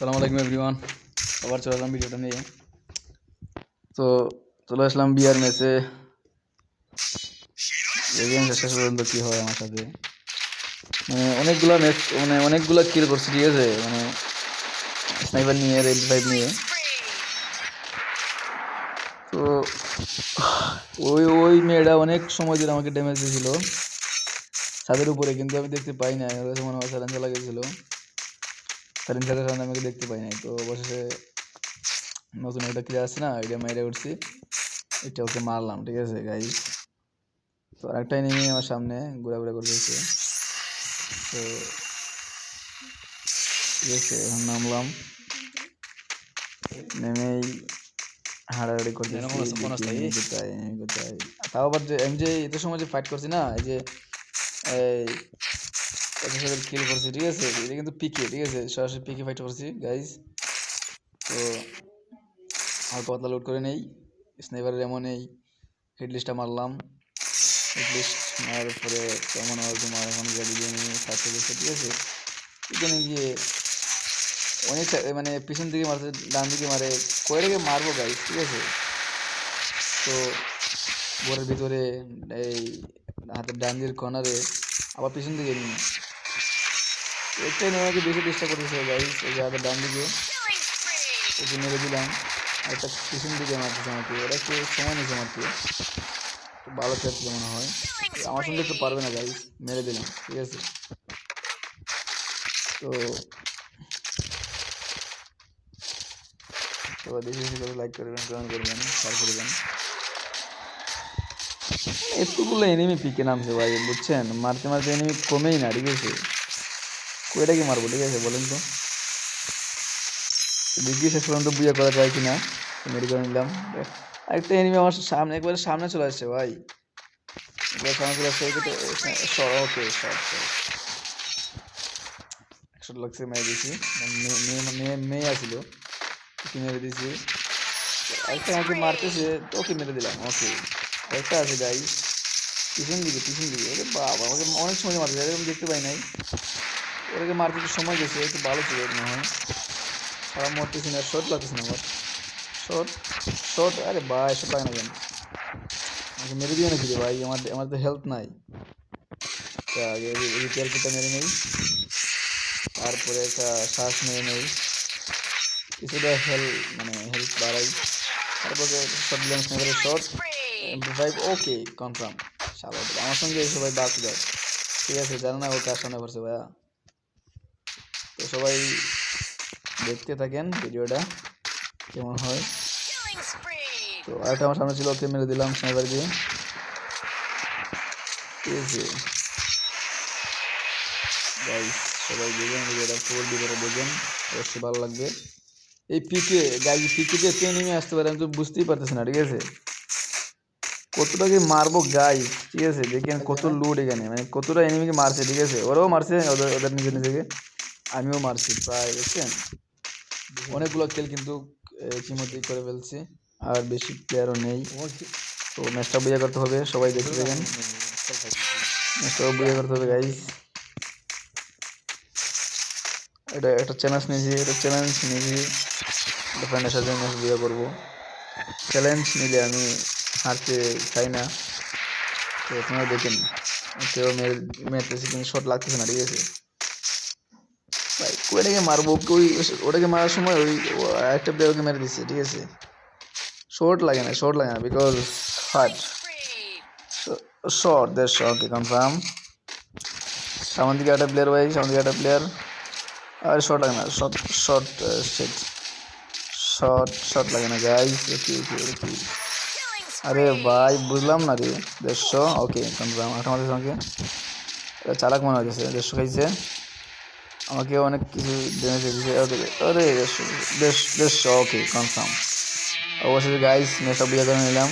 সালাম আলাইকুম এভরিওয়ান আবার চলে আসলাম ভিডিওটা নিয়ে। তো চলে আসলাম বিয়ার ম্যাচে। শেষ পর্যন্ত কী হয় আমার সাথে? মানে অনেকগুলো ম্যাচ মানে অনেকগুলো কিল করছি, ঠিক আছে? মানে স্নাইপার নিয়ে রেড ফাইভ নিয়ে। তো ওই ওই মেয়েটা অনেক সময় ধরে আমাকে ড্যামেজ দিয়েছিল। ছাদের উপরে, কিন্তু আমি দেখতে পাই না মনে হয় চ্যালেঞ্জে লাগিয়েছিল। কারেন্ট থাকার কারণে আমাকে দেখতে পাই নাই। তো অবশেষে নতুন একটা ক্লিয়ার আছে না এটা মেরে উঠছি। এটা ওকে মারলাম ঠিক আছে গাইস তো আরেকটা এনিমি আমার সামনে ঘোরাঘুরা করতেছে। তো ঠিক আছে এখন নামলাম। নেমেই হাড়াহাড়ি কোথায় কোথায়। তাও আবার যে আমি যে এত সময় যে ফাইট করছি না এই যে এই সাথে কিল করছি ঠিক আছে এটা কিন্তু পিকে ঠিক আছে সরাসরি পিকে ফাইট করছি গাইজ তো হালকা পাতলা লোড করে নেই স্নাইপারের এমন এই হেডলিস্টটা মারলাম হেডলিস্ট মারার পরে কেমন আমার তোমার এখন গাড়ি দিয়ে নিয়ে ফাইট করছে ঠিক আছে এখানে গিয়ে অনেক মানে পিছন দিকে মারছে ডান দিকে মারে রেখে মারবো গাইজ ঠিক আছে তো ঘরের ভিতরে এই হাতের ডান দিকের কর্নারে আবার পিছন দিকে নিয়ে একটাই আমাকে বেশি চেষ্টা করেছে গাইজ এই যে হাতের ডান দিকে ওকে মেরে দিলাম। একটা পিছন দিকে মারতেছে আমাকে। ওরা একটু সময় নিয়েছে মারতে তো ভালো খেলছিল মনে হয়। আমার সঙ্গে একটু পারবে না গাইজ মেরে দিলাম ঠিক আছে? তো বেশি বেশি করে লাইক করবেন কমেন্ট করবেন শেয়ার করবেন। এতগুলো এনিমি পিকে নামছে ভাই বুঝছেন? মারতে মারতে এনিমি কমেই না ঠিক আছে? কয়টাকে মারবো, ঠিক আছে, বলেন তো। দেখি শেষ পর্যন্ত বুঝে করা যায় কিনা মেরে করে নিলাম আরেকটা এনিমি আমার সামনে, একবারে সামনে চলে আসছে, ভাই। সামনে চলে আসছে, ওকে একশো লাগছে মেরে দিয়েছি। মেয়ে মেয়ে মেয়ে আসিল। মেরে দিয়েছি। আরেকটা আমাকে মারতেছে, তো ওকে মেরে দিলাম, ওকে। আরেকটা আছে গাই পিছন দিকে পিছন দিকে। বাবা, আমাকে অনেক সময় মারতে আমি দেখতে পাই নাই। মারতে একটু সময় গেছে একটু ভালো ছিল মনে হয়। সারা মরতেছি না শর্ট লাগতেছে না আমার শর্ট শর্ট আরে ভাই শর্ট লাগে না কেন? আমাকে মেরে দিও নাকি রে ভাই? আমার আমার তো হেলথ নাই। রিপেয়ার কিটটা মেরে নেই। তারপরে একটা শ্বাস মেরে নেই। কিছুটা হেল মানে হেলথ বাড়াই। তারপরে শর্ট লেন্স মেরে শর্ট ফাইভ ওকে কনফার্ম সাবাদ আমার সঙ্গে এই সবাই বাদ যায় ঠিক আছে জানো না ও কার পড়ছে ভাইয়া। তো সবাই দেখতে থাকেন ভিডিওটা কেমন হয়। তো আরেকটা আমার সামনে ছিল ওকে মেরে দিলাম স্নাইপার দিয়ে। ঠিক আছে সবাই দেখবেন ভিডিওটা ফুল ভিডিওটা দেখবেন অবশ্যই ভালো লাগবে। এই পিকে গাইজ পিকেতে কে নেমে আসতে পারে আমি তো বুঝতেই পারতেছি না ঠিক আছে? কতটাকে মারবো গাই ঠিক আছে দেখেন কত লুট এখানে মানে কতটা এনিমিকে মারছে ঠিক আছে? ওরাও মারছে ওদের ওদের নিজে নিজেকে। আমিও মারছি প্রায় দেখছেন অনেকগুলো খেল কিন্তু ইতিমধ্যেই করে ফেলছি, আর বেশি প্লেয়ারও নেই। তো ম্যাচটা বুঝে করতে হবে, সবাই দেখে দেখেন ম্যাচটা বুঝে করতে হবে গাইজ এটা একটা চ্যালেঞ্জ নিয়েছি, এটা চ্যালেঞ্জ নিয়েছি। ফ্রেন্ডের সাথে ম্যাচ বিয়ে করব। চ্যালেঞ্জ নিলে আমি হারতে চাই না। তো আপনারা দেখেন কেউ মেরে মেরতেছে কিন্তু শট লাগতেছে না, ঠিক আছে? ভাই ওটাকে মারবো, ওই ওটাকে মারার সময় ওই একটা প্লেয়ারকে মেরে দিচ্ছে, ঠিক আছে? শর্ট লাগে না শর্ট লাগে না বিকজ হার্ট শর্ট দেড় ওকে কনফার্ম সামন দিকে একটা প্লেয়ার ভাই সামন দিকে একটা প্লেয়ার আর শর্ট লাগে না short short set short short লাগে না গাইস কি কি আরে ভাই, বুঝলাম না রে, দেড়শো ওকে কনফার্ম আট আমাদের এটা চালাক মনে হচ্ছে দেড়শো খাইছে। আমাকে অনেক কিছু জেনেছে বিষয় ওকে আরে বেশ বেশ ওকে কনফার্ম অবশ্যই গাইস ম্যাচটা বুঝে করে নিলাম।